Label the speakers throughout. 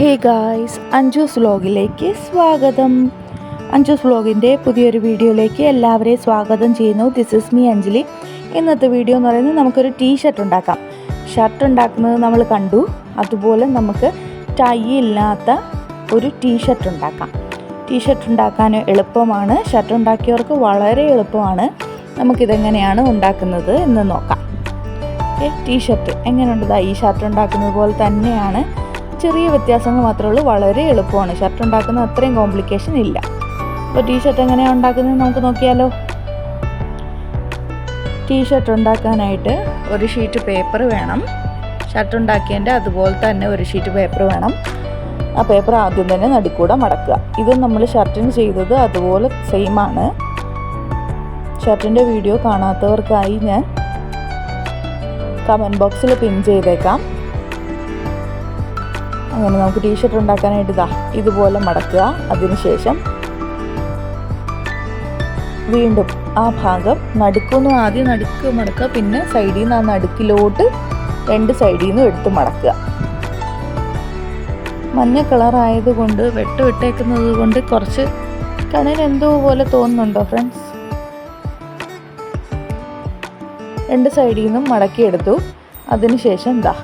Speaker 1: Hey guys Anju's വ്ലോഗിലേക്ക് സ്വാഗതം. അഞ്ജൂസ് വ്ലോഗിന്റെ പുതിയൊരു വീഡിയോയിലേക്ക് എല്ലാവരെയും സ്വാഗതം ചെയ്യുന്നു. This is me Anjali. ഇന്നത്തെ വീഡിയോ എന്ന് പറയുന്നത് നമുക്കൊരു ടീ ഷർട്ട് ഉണ്ടാക്കാം. ഷർട്ട് ഉണ്ടാക്കുന്നത് നമ്മൾ കണ്ടു. അതുപോലെ നമുക്ക് ടൈ ഇല്ലാത്ത ഒരു ടീ ഷർട്ട് ഉണ്ടാക്കാം. ടീ ഷർട്ട് ഉണ്ടാക്കാൻ എളുപ്പമാണ്. ഷർട്ട് ഉണ്ടാക്കിയവർക്ക് വളരെ എളുപ്പമാണ്. നമുക്കിതെങ്ങനെയാണ് ഉണ്ടാക്കുന്നത് എന്ന് നോക്കാം. ഓക്കെ ടീ ഷർട്ട് എങ്ങനെയുണ്ട് ദാ ഈ ഷർട്ട് ഉണ്ടാക്കുന്നത് പോലെ തന്നെയാണ് ചെറിയ വ്യത്യാസങ്ങൾ മാത്രമേ ഉള്ളൂ. വളരെ എളുപ്പമാണ്. ഷർട്ട് ഉണ്ടാക്കുന്ന അത്രയും കോംപ്ലിക്കേഷൻ ഇല്ല. അപ്പോൾ ടീ ഷർട്ട് എങ്ങനെയാണ് ഉണ്ടാക്കുന്നത് നമുക്ക് നോക്കിയാലോ. ടീ ഷർട്ട് ഉണ്ടാക്കാനായിട്ട് ഒരു ഷീറ്റ് പേപ്പർ വേണം. ഷർട്ട് ഉണ്ടാക്കിയതിന്റെ അതുപോലെ തന്നെ ഒരു ഷീറ്റ് പേപ്പർ വേണം. ആ പേപ്പർ ആദ്യം തന്നെ നടുക്കൂടെ മടക്കുക. ഇത് നമ്മൾ ഷർട്ടിന് ചെയ്തത് അതുപോലെ സെയിം ആണ്. ഷർട്ടിന്റെ വീഡിയോ കാണാത്തവർക്കായി ഞാൻ കമന്റ് ബോക്സിൽ പിൻ ചെയ്തേക്കാം. അങ്ങനെ നമുക്ക് ടീഷർട്ട് ഉണ്ടാക്കാനായിട്ട് ഇതാ ഇതുപോലെ മടക്കുക. അതിനുശേഷം വീണ്ടും ആ ഭാഗം നടുക്കൊന്നും ആദ്യം നടുക്ക് മടക്കുക. പിന്നെ സൈഡിൽ നിന്ന് ആ നടുക്കിലോട്ട് രണ്ട് സൈഡിൽ നിന്നും എടുത്ത് മടക്കുക. മഞ്ഞ കളർ ആയതുകൊണ്ട് വെട്ട് വിട്ടേക്കുന്നത് കൊണ്ട് കുറച്ച് കണ്ണിന് എന്തോ പോലെ തോന്നുന്നുണ്ടോ ഫ്രണ്ട്സ് രണ്ട് സൈഡിൽ നിന്നും മടക്കിയെടുത്തു അതിനുശേഷം ദാ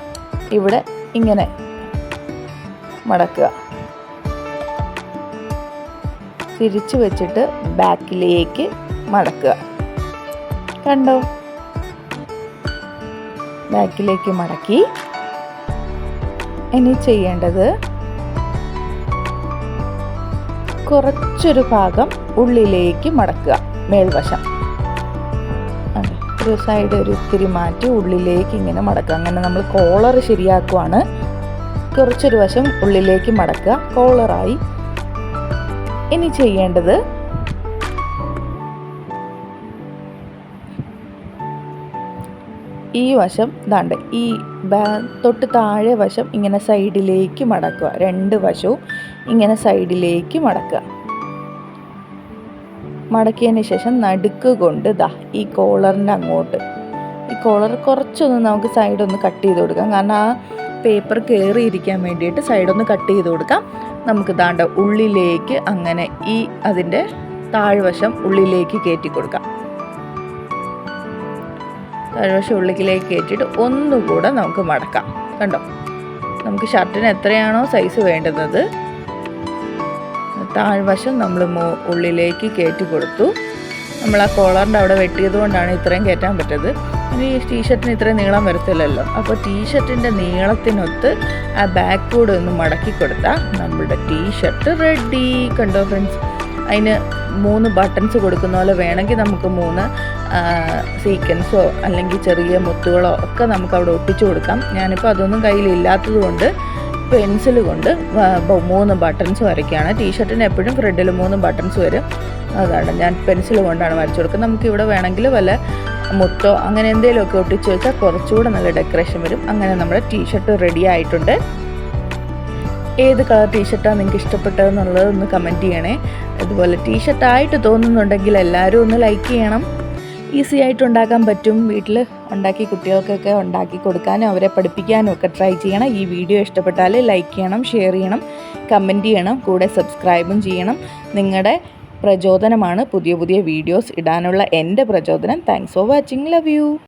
Speaker 1: ഇവിടെ ഇങ്ങനെ മടക്കുക. തിരിച്ചു വെച്ചിട്ട് ബാക്കിലേക്ക് മടക്കുക. കണ്ടോ? ബാക്കിലേക്ക് മടക്കി. ഇനി ചെയ്യേണ്ടത് കുറച്ചൊരു ഭാഗം ഉള്ളിലേക്ക് മടക്കുക മേൽവശം. ഒരു സൈഡ് ഒരു ഇത്തിരി മാറ്റി ഉള്ളിലേക്ക് ഇങ്ങനെ മടക്കുക. അങ്ങനെ നമ്മൾ കോളർ ശരിയാക്കുവാണ്. കുറച്ചൊരു വശം ഉള്ളിലേക്ക് മടക്കുക. കോളറായി ഇനി ചെയ്യേണ്ടത് ഈ വശം ദാണ്ട് ഈ ബാ- തൊട്ട് താഴെ വശം ഇങ്ങനെ സൈഡിലേക്ക് മടക്കുക. രണ്ട് വശവും ഇങ്ങനെ സൈഡിലേക്ക് മടക്കുക. മടക്കിയതിന് ശേഷം നടുക്ക് കൊണ്ട് ദാ ഈ കോളറിന്റെ അങ്ങോട്ട്. ഈ കോളർ കുറച്ചൊന്ന് നമുക്ക് സൈഡൊന്ന് കട്ട് ചെയ്ത് കൊടുക്കാം. കാരണം ആ പേപ്പർ കയറിയിരിക്കാൻ വേണ്ടിയിട്ട് സൈഡൊന്ന് കട്ട് ചെയ്ത് കൊടുക്കാം. നമുക്ക് ദാണ്ട ഉള്ളിലേക്ക് അങ്ങനെ ഈ അതിന്റെ താഴ്വശം ഉള്ളിലേക്ക് കയറ്റി കൊടുക്കാം. താഴ്വശം ഉള്ളിലേക്ക് കയറ്റിയിട്ട് ഒന്നുകൂടെ നമുക്ക് മടക്കാം. കണ്ടോ? നമുക്ക് ഷർട്ടിന് എത്രയാണോ സൈസ് വേണ്ടുന്നത്. താഴ്വശം നമ്മൾ ഉള്ളിലേക്ക് കയറ്റി കൊടുത്തു. നമ്മൾ ആ കോളറിന്റെ അവിടെ വെട്ടിയത് കൊണ്ടാണ് ഇത്രയും കയറ്റാൻ പറ്റത്. ഈ ടീഷർട്ടിന് ഇത്രയും നീളം വരത്തില്ലല്ലോ. അപ്പോൾ ടീഷർട്ടിന്റെ നീളത്തിനൊത്ത് ആ ബാക്ക് കൂടെ ഒന്ന് മടക്കി കൊടുത്താൽ നമ്മുടെ ടീഷർട്ട് റെഡി കണ്ടോ ഫ്രണ്ട്സ് അതിന് മൂന്ന് ബട്ടൺസ് കൊടുക്കുന്ന പോലെ വേണമെങ്കിൽ നമുക്ക് മൂന്ന് സീക്വൻസോ അല്ലെങ്കിൽ ചെറിയ മുത്തുകളോ ഒക്കെ നമുക്ക് അവിടെ ഒട്ടിച്ചു കൊടുക്കാം. ഞാനിപ്പോൾ അതൊന്നും കയ്യിലില്ലാത്തത് കൊണ്ട് പെൻസിൽ കൊണ്ട് മൂന്ന് ബട്ടൺസ് വരയ്ക്കുകയാണ്. ടീഷർട്ടിന് എപ്പോഴും ഫ്രണ്ടിൽ മൂന്ന് ബട്ടൺസ് വരും. അതാണ് ഞാൻ പെൻസിൽ കൊണ്ടാണ് വരച്ചു കൊടുക്കുന്നത്. നമുക്ക് ഇവിടെ വേണമെങ്കിൽ വല്ല മുത്തോ അങ്ങനെ എന്തെങ്കിലുമൊക്കെ ഒട്ടിച്ച് വെച്ചാൽ കുറച്ചുകൂടെ നല്ല ഡെക്കറേഷൻ വരും. അങ്ങനെ നമ്മുടെ ടീഷർട്ട് റെഡി ആയിട്ടുണ്ട്. ഏത് കളർ ടീഷർട്ടാണ് നിങ്ങൾക്ക് ഇഷ്ടപ്പെട്ടതെന്നുള്ളത് ഒന്ന് കമന്റ് ചെയ്യണേ. അതുപോലെ ടീഷർട്ടായിട്ട് തോന്നുന്നുണ്ടെങ്കിൽ എല്ലാവരും ഒന്ന് ലൈക്ക് ചെയ്യണം. ഈസി ആയിട്ട് ഉണ്ടാക്കാൻ പറ്റും. വീട്ടിൽ ഉണ്ടാക്കി കുട്ടികൾക്കൊക്കെ ഉണ്ടാക്കി കൊടുക്കാനും അവരെ പഠിപ്പിക്കാനും ഒക്കെ ട്രൈ ചെയ്യണം. ഈ വീഡിയോ ഇഷ്ടപ്പെട്ടാൽ ലൈക്ക് ചെയ്യണം ഷെയർ ചെയ്യണം കമന്റ് ചെയ്യണം കൂടെ സബ്സ്ക്രൈബും ചെയ്യണം. നിങ്ങളുടെ പ്രചോദനമാണ് പുതിയ പുതിയ വീഡിയോസ് ഇടാനുള്ള എന്റെ പ്രചോദനം. Thanks for watching love you